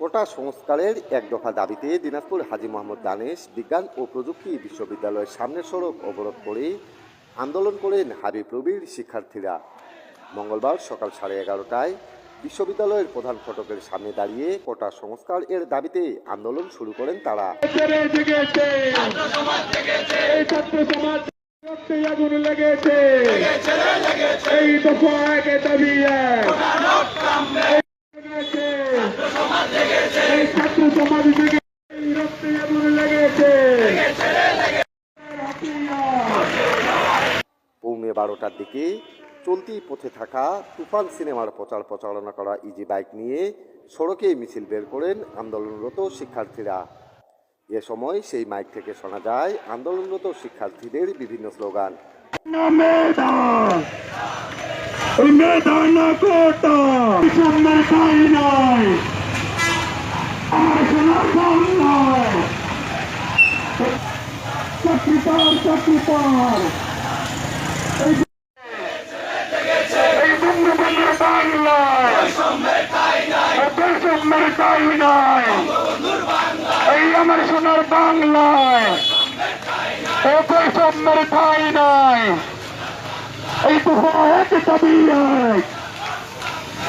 কোটা সংস্কারের এক দফা দাবিতে দিনাজপুর হাজি মোহাম্মদ দানেশ বিজ্ঞান ও প্রযুক্তি বিশ্ববিদ্যালয়ের সামনের সড়ক অবরোধ করে আন্দোলন করেন হাবিব রবির শিক্ষার্থীরা মঙ্গলবার সকাল সাড়ে এগারোটায় বিশ্ববিদ্যালয়ের প্রধান ফটকের সামনে দাঁড়িয়ে কোটা সংস্কার এর দাবিতে আন্দোলন শুরু করেন তারা এই ছাত্র সমাজ রক্তে আগুন এই দফা পৌনে বারোটার দিকে চলতি পথে থাকা তুফান সিনেমার প্রচার প্রচারণা করা ইজি বাইক নিয়ে সড়কে মিছিল বের করেন আন্দোলনরত শিক্ষার্থীরা। এ সময় সেই মাইক থেকে শোনা যায় আন্দোলনরত শিক্ষার্থীদের বিভিন্ন স্লোগান। না মেধা মেধা না কোটা। সামনে ঠাই নাই আর শোনার দাম নাই চাকরি পার চাকরি পার এই এই বঙ্গবন্ধুর বাংলায় বৈষম্যের ঠাই নাই এই আমার সোনার বাংলায় বৈষম্যের এই তো এক দাবি